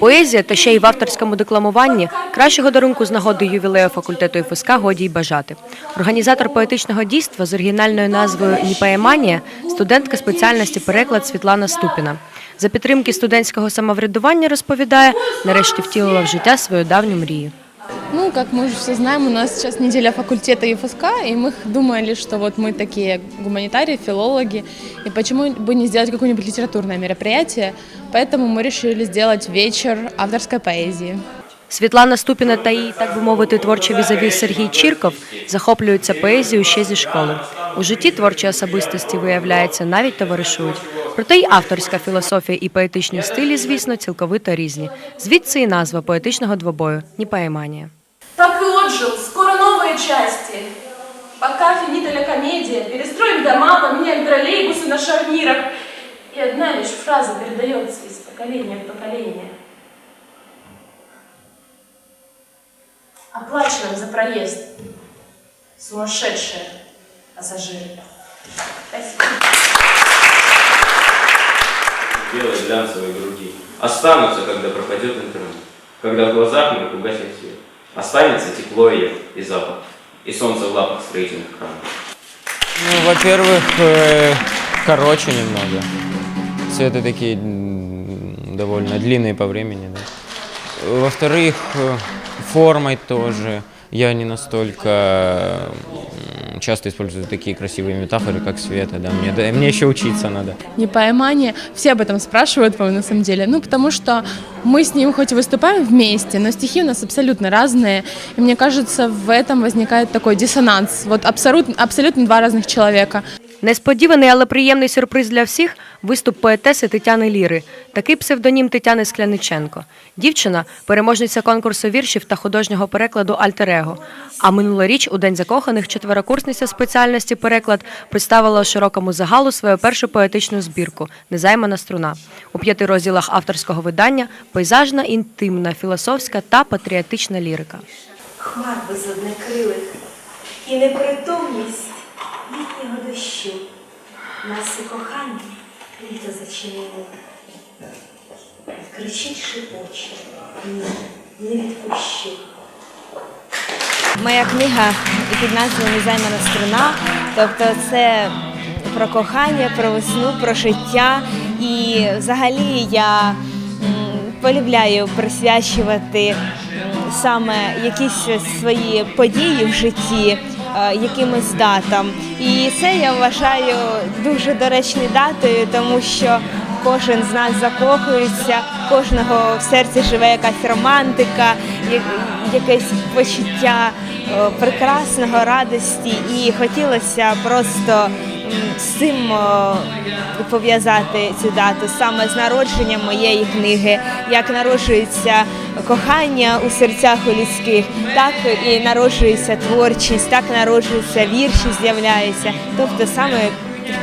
Поезія та ще й в авторському декламуванні кращого дарунку з нагоди ювілею факультету ФСК годі й бажати. Організатор поетичного дійства з оригінальною назвою Ніпаєманія студентка спеціальності переклад Світлана Ступіна. За підтримки студентського самоврядування розповідає, нарешті втілила в життя свою давню мрію. Ну, как мы уже все знаем, у нас сейчас неделя факультета ЕФСК, и мы думали, что вот мы такие гуманитарии, филологи, и почему бы не сделать какое-нибудь литературное мероприятие. Поэтому мы решили сделать вечер авторской поэзии. Світлана Ступіна та її, так би мовити, творчий візаві Сергій Чірков захоплюються поезією ще зі школи. У житті творчі особистості, виявляється, навіть товаришують. Проте й авторська філософія і поетичні стилі, звісно, цілковито різні. Звідси і назва поетичного двобою Ніпаєманія. Так и отжил, скоро новые части. Пока финита ля комедия, перестроим дома, поменяем троллейбусы на шарнирах. И одна лишь фраза передается из поколения в поколение. Оплачиваем за проезд. Сумасшедшие пассажиры. Спасибо. белой глянцевой груди. Останутся, когда пропадет интернет, когда в глазах моих угаснет свет. Останется тепло ее и запах, и солнце в лапах строительных кранов. Ну, во-первых, э, короче немного. Цветы такие м, довольно длинные по времени, да. Во-вторых, э, формой тоже. Я не настолько м, часто использую такие красивые метафоры, как света, да. Мне, да, мне еще учиться надо. Непонимание, все об этом спрашивают, по-моему, на самом деле. Ну, потому что мы с ним хоть и выступаем вместе, но стихи у нас абсолютно разные. И мне кажется, в этом возникает такой диссонанс. Вот абсолютно, абсолютно два разных человека. Несподіваний, але приємний сюрприз для всіх виступ поетеси Тетяни Ліри, такий псевдонім Тетяни Скляниченко. Дівчина переможниця конкурсу віршів та художнього перекладу Альтер-Его. А минулоріч, у День закоханих, четверокурсниця спеціальності переклад представила широкому загалу свою першу поетичну збірку Незаймана струна у п'яти розділах авторського видання пейзажна, інтимна, філософська та патріотична лірика. хмар безоднекрилих і непритомність літнього дощу. Нас у коханні літо зачинило. Кричить шипоче, ні, не відпущу. Моя книга під назвою Незаймана струна. Тобто це про кохання, про весну, про життя. І взагалі я полюбляю присвячувати саме якісь свої події в житті. Е, Якимось датам. І це я вважаю дуже доречною датою, тому що кожен з нас закохується, кожного в серці живе якась романтика, якесь почуття е, прекрасного, радості. І хотілося просто з цим е, пов'язати цю дату саме з народженням моєї книги, як народжується кохання у серцях у людських, так і народжується творчість, так народжуються вірші, з'являються. Тобто саме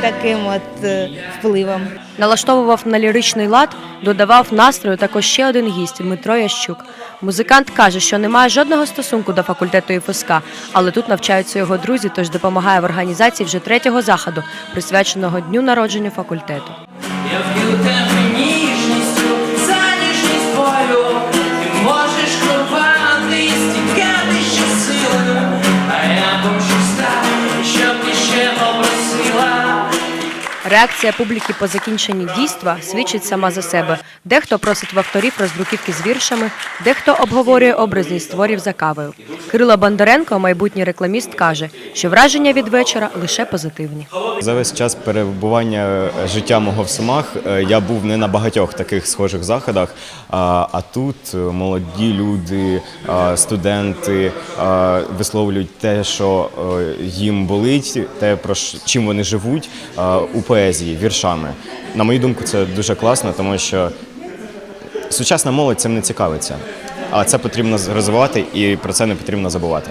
таким от е, впливом. Налаштовував на ліричний лад, додавав настрою також ще один гість Дмитро Ящук. Музикант каже, що не має жодного стосунку до факультету ІФСК, але тут навчаються його друзі, тож допомагає в організації вже третього заходу, присвяченого дню народження факультету. Реакція публіки по закінченні дійства свідчить сама за себе. Дехто просить в авторів роздруківки з віршами, дехто обговорює образність творів за кавою. Кирило Бондаренко, майбутній рекламіст, каже, що враження від вечора лише позитивні. За весь час перебування е, життя мого в Сумах е, я був не на багатьох таких схожих заходах. А, тут е, молоді люди, студенти висловлюють те, що їм болить, те, про чим вони живуть у поезії, віршами. На мою думку, це дуже класно, тому що сучасна молодь цим не цікавиться. А це потрібно розвивати і про це не потрібно забувати.